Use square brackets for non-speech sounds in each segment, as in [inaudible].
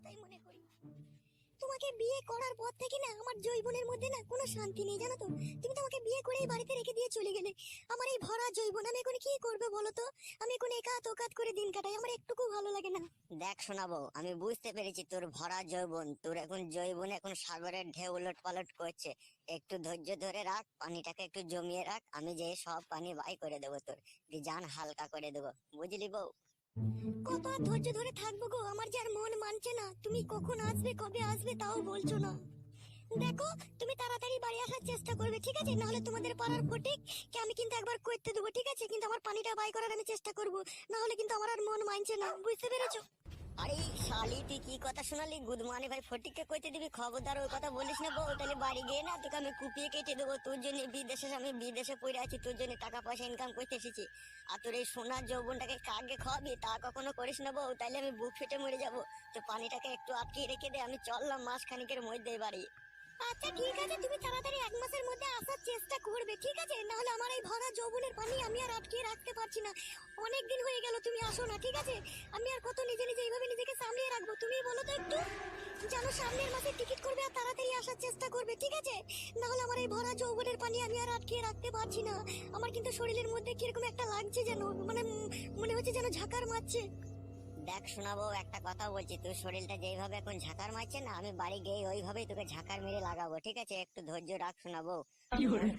কথাই মনে তোমাকে বিয়ে করার পর থেকে না আমার জৈবনের মধ্যে না কোনো শান্তি নেই, জানো তো? তুমি তো আমাকে বিয়ে করেই বাড়িতে রেখে দিয়ে চলে গেলে। আমার এই ভরা জৈবন আমি এখন কি করবে বলো তো? আমি এখন করে দিন কাটাই, আমার একটুকু ভালো লাগে না। দেখ শোনাবো, আমি বুঝতে পেরেছি তোর ভরা জৈবন তোর এখন জৈবন এখন সাগরের ঢেউ উলট পালট করছে। একটু ধৈর্য ধরে রাখ, পানিটাকে একটু জমিয়ে রাখ, আমি যে সব পানি বাই করে দেবো তোর। জান হালকা করে দেবো, বুঝলি বউ? কত ধৈর্য ধরে থাকব গো? আমার যার মন মানছে না। তুমি কখন আসবে, কবে আসবে তাও বলছো না। দেখো, তুমি তাড়াতাড়ি বাড়ি আসার চেষ্টা করবে, ঠিক আছে? নাহলে তোমাদের পাড়ার ফটিক কে আমি কিন্তু একবার করতে দেবো, ঠিক আছে? কিন্তু আমার পানিটা বাই করার আমি চেষ্টা করব। না হলে কিন্তু আমার আর মন মানছে না। বুঝতে পেরেছ? আরে শালি, তুই কি কথা শোনালি? গুদমানি ভাই, ফটিককে কইতে দিবি খবরদার, ওই কথা বলিস না বউ, তাহলে বাড়ি গিয়ে না তোকে আমি কুপিয়ে কেটে দেবো। তোর জন্য বিদেশে, আমি বিদেশে পড়ে আছি, তোর জন্য টাকা পয়সা ইনকাম করতে এসেছি। আর তোর এই সোনার যৌবনটাকে কাকে খাওয়াবি? তা কখনো করিস না বউ, তাহলে আমি বুক ফেটে মরে যাব। তো পানিটাকে একটু আটকে রেখে দে, আমি চললাম মাস খানিকের মধ্যে বাড়ি। আচ্ছা ঠিক আছে, তুমি তাড়াতাড়ি এক মাসের মধ্যে আসার চেষ্টা করবে, ঠিক আছে? না হলে আমার এই ভরা যৌবনের পানি আমি আর আটকে রাখতে পারছি না। অনেক দিন হয়ে গেল, তুমি আসো না, ঠিক আছে? আমি আর কত নিজে নিজে এইভাবে নিজেকে সামলিয়ে রাখব, তুমি বলো তো একটু? জানো সামনের মাসে টিকিট করবে আর তাড়াতাড়ি আসার চেষ্টা করবে, ঠিক আছে? না হলে আমার এই ভরা যৌবনের পানি আমি আর আটকে রাখতে পারছি না। আমার কিন্তু শরীরের মধ্যে কীরকম একটা লাগছে যেন মানে মনে হচ্ছে যেন ঝাকার মারছে। দেখ শোনাবো একটা কথা বলছি তোর শরীরটা যেইভাবে এখন ঝাঁকার মারছে না আমি বাড়ি গিয়ে ওইভাবেই তোকে ঝাঁকার মেরে লাগাবো ঠিক আছে? একটু ধৈর্য রাখ শোনাবো।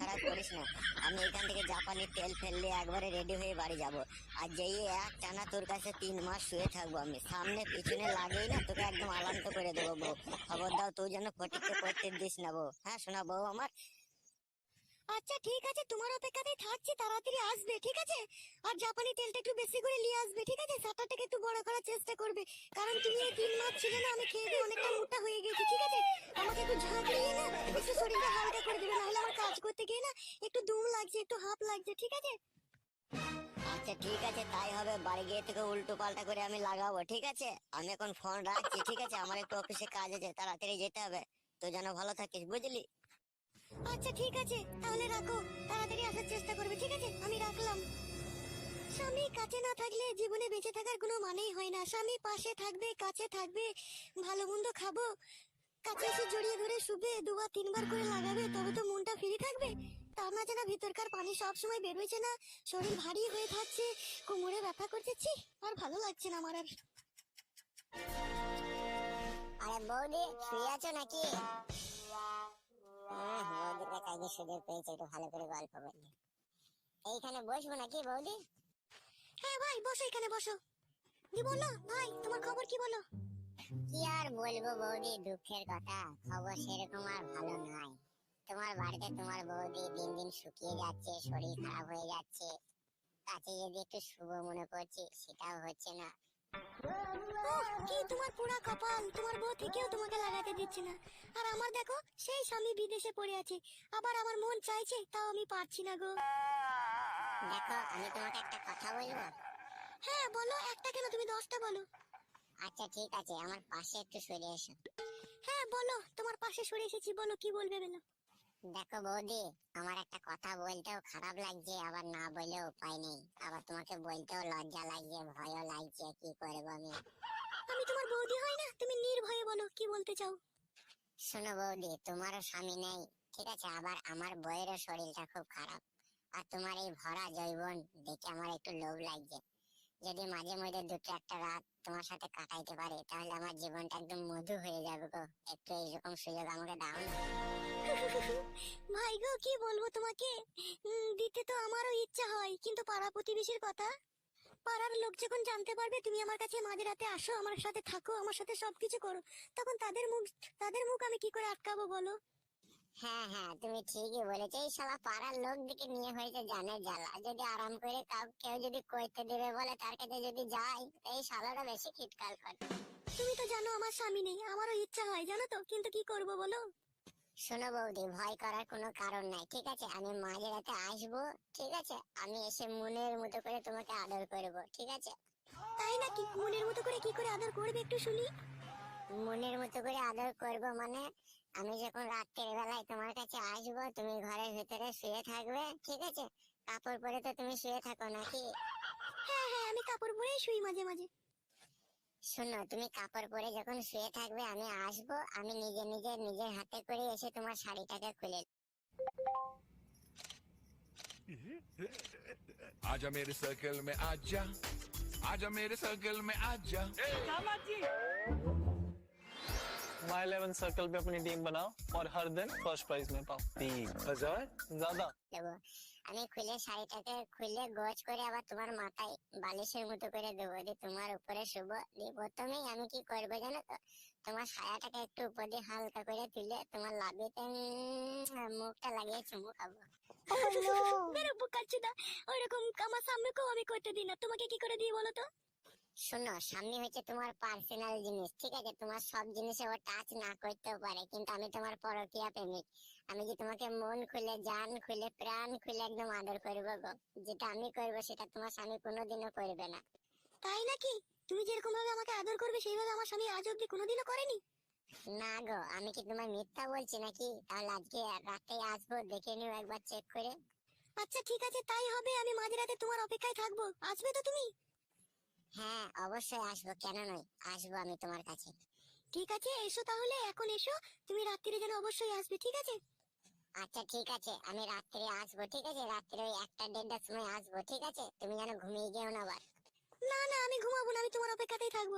খারাপ করিস না। আমি এখান থেকে জাপানি তেল ফেললে একবারে রেডি হয়ে বাড়ি যাব। আর যেই এক টানা তোর কাছে তিন মাস শুয়ে থাকব আমি সামনে পিছনে লাগেই না তোকে একদম আলান্ত করে দেবো বউ। খবর দাও তুই যেন ফটিককে করতে দিস না বউ। হ্যাঁ শোনা বউ আমার? আচ্ছা ঠিক আছে, তোমার অপেক্ষাতেই থাকছি, তাড়াতাড়ি আসবে, ঠিক আছে? আর জাপানি তেলটা একটু বেশি করে নিয়ে আসবে, ঠিক আছে? সাটাটাকে একটু বড় করার চেষ্টা করবে, কারণ তুমি এই তিন মাস ছিলে না, আমি খেয়ে দিয়ে অনেকটা মোটা হয়ে গেছি, ঠিক আছে? আমাকে একটু ঝাঁক দিয়ে না, একটু শরীরটা হালকা করে দেবে, নাহলে আমার কাজ করতে গিয়ে না একটু দুম লাগছে, একটু হাফ লাগছে, ঠিক আছে? আচ্ছা ঠিক আছে, তাই হবে, বাড়ি গিয়ে থেকে উল্টো পাল্টা করে আমি লাগাবো, ঠিক আছে? আমি এখন ফোন রাখছি, ঠিক আছে? আমার একটু অফিসে কাজ আছে, তাড়াতাড়ি যেতে হবে। তো যেন ভালো থাকিস, বুঝলি? আচ্ছা ঠিক আছে। তাহলে রাখো। তাড়াতাড়ি আসার চেষ্টা করবে, ঠিক আছে? আমি রাখলাম। স্বামী কাছে না থাকলে জীবনে বেঁচে থাকার কোনো মানেই হয় না। স্বামী পাশে থাকবে, কাছে থাকবে, ভালো মন্দ খাব। কাছে এসে জড়িয়ে ধরে শুবে, দুবার তিনবার করে লাগাবে, তবে তো মনটা ফ্রি থাকবে? তার মাঝে না ভিতরকার পানি সব সময় বেরোচ্ছে না, শরীর ভারী হয়ে থাকছে, কোমরে ব্যথা করছে, ছি, আর ভালো লাগছে না আমার আর। আরে বৌদি, শুয়ে আছো নাকি? হ্যাঁ হ্যাঁ বৌদির কাছে সুযোগ পেয়েছে একটু ভালো করে গল্প বলি এইখানে বসবো নাকি বৌদি? হ্যাঁ ভাই বসো এখানে বসো। দি বলো ভাই তোমার খবর কি বলো? কি আর বলব বৌদি দুঃখের কথা খবর সেরকম আর ভালো নয়। তোমার বাড়িতে তোমার বৌদি দিন দিন শুকিয়ে যাচ্ছে শরীর খারাপ হয়ে যাচ্ছে। কাছে যদি একটু শুভ মনে করছি সেটাও হচ্ছে না। কি তোমার পুরা কপাল? তোমার বউ থেকেও তোমাকে লাগাতে দিচ্ছে না। আর আমার দেখো সেই স্বামী বিদেশে পড়ে আছে। আবার আমার মন চাইছে তাও আমি পারছি না গো। দেখো আমি তোমাকে একটা কথা বলব? হ্যাঁ বলো একটা কেন? তুমি দশটা বলো। আচ্ছা ঠিক আছে আমার পাশে একটু সরে এসো। হ্যাঁ বলো তোমার পাশে সরে এসেছি বলো কি বলবে বলো। দেখো বৌদি আমার একটা কথা বলতেও খারাপ লাগছে আবার না বলেও উপায় নেই। আবার তোমাকে বলতেও লজ্জা লাগছে ভয়ও লাগছে কি করব আমি? আমি তোমার বৌদি হয় না? তুমি নির্ভয়ে বলো কি বলতে চাও? শোনো বৌদি তোমারও স্বামী নেই ঠিক আছে? আবার আমার বইয়েরও শরীরটা খুব খারাপ। আর তোমার এই ভরা জৈবন দেখে আমার একটু লোভ লাগছে। যদি মাঝে মধ্যে দুটো একটা রাত তোমার সাথে কাটাইতে পারে তাহলে আমার জীবনটা একদম মধু হয়ে যাবে গো। একটু এইরকম সুযোগ আমাকে দাও না। [laughs] ভাই গো কি বলব তোমাকে? দিতে তো আমারও ইচ্ছা হয় কিন্তু পাড়া প্রতিবেশীর কথা? পাড়ার লোক যখন জানতে পারবে তুমি আমার কাছে মাঝরাতে আসো আমার সাথে থাকো আমার সাথে সবকিছু করো তখন তাদের মুখ তাদের মুখ আমি কি করে আটকাবো বলো? হ্যাঁ হ্যাঁ তুমি ঠিকই বলেছ। এই সবা পাড়ার লোক দিকে নিয়ে হয়েছে জানে জ্বালা। যদি আরাম করে কাউ কেউ যদি কইতে দেবে বলে তার কাছে যদি যাই এই শালাটা বেশি খিটকাল করে। তুমি তো জানো আমার স্বামী নেই আমারও ইচ্ছা হয় জানো তো? কিন্তু কি করব বলো? শোনো বৌদি ভয় করার কোনো কারণ নাই ঠিক আছে? আমি মাঝে রাতে আসব ঠিক আছে? আমি এসে মনের মতো করে তোমাকে আদর করব ঠিক আছে? তাই নাকি? মনের মতো করে কি করে আদর করবে একটু শুনি? মনের মতো করে আদর করব মানে আমি যখন রাত্রের বেলায় তোমার কাছে আসব তুমি ঘরের ভিতরে শুয়ে থাকবে ঠিক আছে? কাপড় পরে তো তুমি শুয়ে থাকো নাকি? হ্যাঁ হ্যাঁ আমি কাপড় পরেই শুই মাঝে মাঝে। শোনো তুমি কাপড় পরে যখন শুয়ে থাকবে আমি আসবো আমি নিজে নিজে নিজের হাতে করে এসে তোমার শাড়িটাকে খুলে आजा मेरे सर्कल में आजा आजा मेरे सर्कल में आजा माई इलेवन सर्कल पे अपनी टीम बनाओ और हर दिन फर्स्ट प्राइज में पाओ तीन हजार ज्यादा দেবো আমি খুলে শাড়িটাকে খুলে গোছ করে আবার তোমার মাথায় বালিশের মতো করে দেবো দিয়ে তোমার উপরে শুভ দিয়ে প্রথমেই আমি কি করব জানো তো? তোমার সায়াটাকে একটু উপর দিয়ে হালকা করে তুলে তোমার লাভিতে মুখটা লাগিয়ে চুমু খাব। [laughs] বেরো বুকাচ্ছুদা ওইরকম আমার সামনেকেও আমি করতে দিই না। তোমাকে কি করে দিই বলো তো? শোনো সামনে হচ্ছে তোমার পার্সোনাল জিনিস ঠিক আছে? তোমার সব জিনিসে ও টাচ না করতেও পারে কিন্তু আমি তোমার পরকিয়া প্রেমিক। আমি যে তোমাকে মন খুলে জান খুলে প্রাণ খুলে একদম আদর করব গো? যেটা আমি করব সেটা তোমার স্বামী কোনোদিনও করবে না। তাই নাকি? তুমি যেরকম ভাবে আমাকে আদর করবে সেইভাবে আমার স্বামী আজ অব্দি কোনোদিনও করেনি? না গো আমি কি তোমার মিথ্যা বলছি নাকি? তাহলে আজকে রাতে আসব দেখে নিও একবার চেক করে। আচ্ছা ঠিক আছে তাই হবে। আমি মাঝরাতে তোমার অপেক্ষায় থাকব। আসবে তো তুমি? হ্যাঁ অবশ্যই আসব কেন নয়? আসব আমি তোমার কাছে। ঠিক আছে এসো তাহলে এখন এসো। তুমি রাত্রিরে যেন অবশ্যই আসবে ঠিক আছে? আচ্ছা ঠিক আছে আমি রাত্রে আসব ঠিক আছে? রাত্রে ওই একটা দেড়টার সময় আসব ঠিক আছে? তুমি যেন ঘুমিয়ে গেও না আবার। না না আমি ঘুমাবো না আমি তোমার অপেক্ষাতেই থাকব।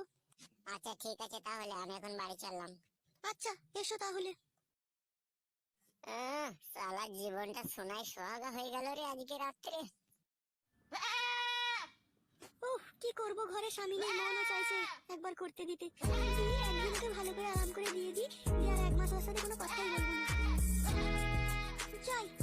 আচ্ছা ঠিক আছে তাহলে আমি এখন বাড়ি চললাম। আচ্ছা এসো তাহলে। আহ, সালা জীবনটা সোনায় সোহাগা হয়ে গেল রে আজকে রাত্রে উফ কি করব ঘরে স্বামী নেই, মনও চাইছে একবার করতে দিতে। একদিনকে ভালো করে আরাম করে দিয়ে দিই আর এক মাস ওর সাথে কোনো কথাই বলব না। ঘরে